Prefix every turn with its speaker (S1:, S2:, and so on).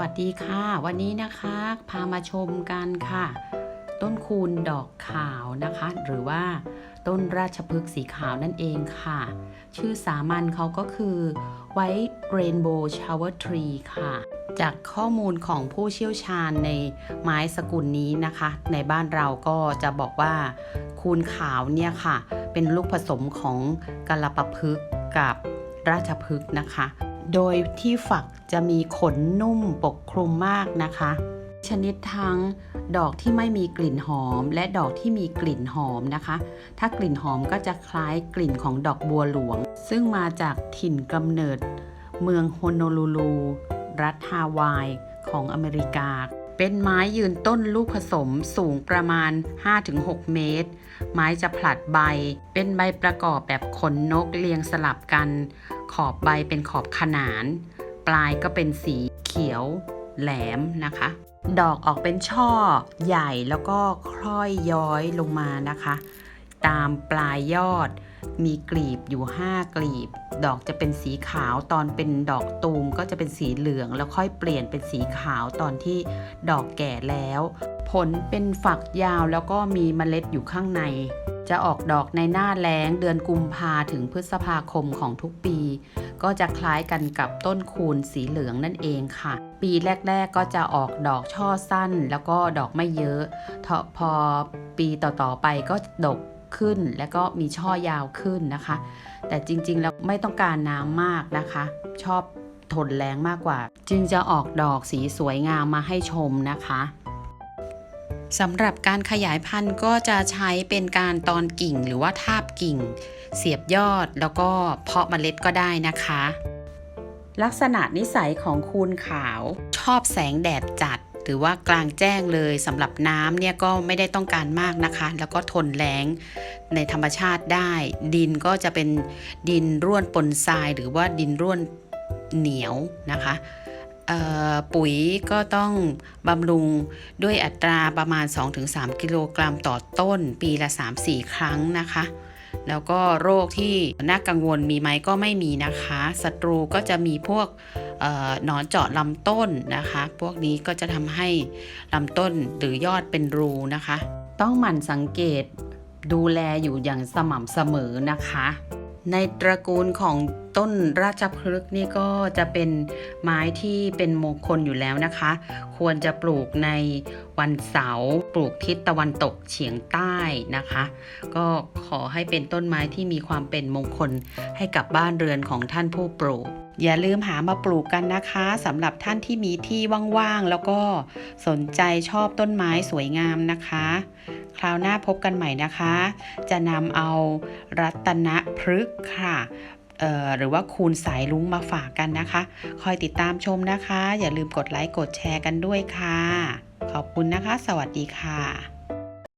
S1: วัสดีค่ะ วันนี้นะคะพามาชมกันค่ะ ต้นคูณดอกขาวนะคะ หรือว่าต้นราชพฤกษ์สีขาวนั่นเองค่ะ ชื่อสามัญเขาก็คือ White Rainbow Shower Tree ค่ะ จากข้อมูลของผู้เชี่ยวชาญในไม้สกุลนี้นะคะ ในบ้านเราก็จะบอกว่าคูณขาวเนี่ยค่ะ เป็นลูกผสมของกะลปะพึกษ์กับราชพฤกษ์นะคะ โดยที่ฝักจะมีขนนุ่มปกคลุมมากนะคะ ชนิดทั้งดอกที่ไม่มีกลิ่นหอม และดอกที่มีกลิ่นหอมนะคะ ถ้ากลิ่นหอมก็จะคล้ายกลิ่นของดอกบัวหลวง ซึ่งมาจากถิ่นกำเนิด เมืองโฮโนลูลู รัฐฮาวายของอเมริกา เป็นไม้ยืนต้นลูกผสมสูงประมาณ 5-6 เมตร ไม้จะผลัดใบ เป็นใบประกอบแบบขนนกเรียงสลับกัน ขอบใบเป็นขอบขนาน ปลายก็เป็นสีเขียว แหลมนะคะ ดอกออกเป็นช่อใหญ่แล้วก็คล้อยย้อยลงมานะคะ ตามปลายยอด มีกลีบอยู่ 5 กลีบ ดอกจะเป็นสีขาวตอนเป็นดอกตูมก็จะเป็นสีเหลือง แล้วค่อยเปลี่ยนเป็นสีขาวตอนที่ดอกแก่แล้ว ผลเป็นฝักยาวแล้วก็มีเมล็ดอยู่ข้างใน จะออกดอกในหน้าแล้งเดือนกุมภาถึงพฤษภาคมของทุกปี ก็จะคล้ายกันกับต้นคูณสีเหลืองนั่นเองค่ะ ปีแรก ๆ ก็จะออกดอกช่อสั้น แล้วก็ดอกไม่เยอะพอปีต่อๆไปก็ดก ขึ้น แล้วก็มีช่อยาวขึ้นนะคะ แต่จริงๆแล้วไม่ต้องการน้ำมากนะคะ ชอบทนแรงมากกว่า จึงจะออกดอกสีสวยงามมาให้ชมนะคะสำหรับการขยายพันธุ์ก็จะใช้เป็นการตอนกิ่งหรือว่าทาบกิ่ง เสียบยอดแล้วก็เพาะเมล็ดก็ได้นะคะ ลักษณะนิสัยของคูณขาว ชอบแสงแดดจัด หรือว่ากลางแจ้งเลยสำหรับน้ำเนี่ยก็ไม่ได้ต้องการมากนะคะ แล้วก็ทนแล้งในธรรมชาติได้ ดินก็จะเป็นดินร่วนปนทรายหรือว่าดินร่วนเหนียวนะคะปุ๋ยก็ต้องบำรุงด้วยอัตราประมาณ 2-3 กิโลกรัมต่อต้น ปีละ 3-4 ครั้งนะคะ แล้วก็โรคที่น่ากังวลมีไหมก็ไม่มีนะคะศัตรูก็จะมีพวก หนอนเจาะลำต้นนะคะ พวกนี้ก็จะทำให้ลำต้นหรือยอดเป็นรูนะคะ ต้องหมั่นสังเกตดูแลอยู่อย่างสม่ำเสมอนะคะ ในตระกูลของต้นราชพฤกษ์นี่ก็จะเป็นไม้ที่เป็นมงคลอยู่แล้วนะคะ ควรจะปลูกในวันเสาร์ปลูกทิศตะวันตกเฉียงใต้นะคะ ก็ขอให้เป็นต้นไม้ที่มีความเป็นมงคลให้กับบ้านเรือนของท่านผู้ปลูก อย่าลืมหามาปลูกกันนะคะสำหรับท่านที่มีที่ว่างๆ แล้วก็สนใจชอบต้นไม้สวยงามนะคะ คราวหน้าพบกันใหม่นะคะ จะนำเอารัตนพฤกษ์ค่ะเอ่อหรือว่าคูณสายลุงมาฝากกันนะคะ คอยติดตามชมนะคะ อย่าลืมกดไลค์กดแชร์กันด้วยค่ะ ขอบคุณนะคะ สวัสดีค่ะ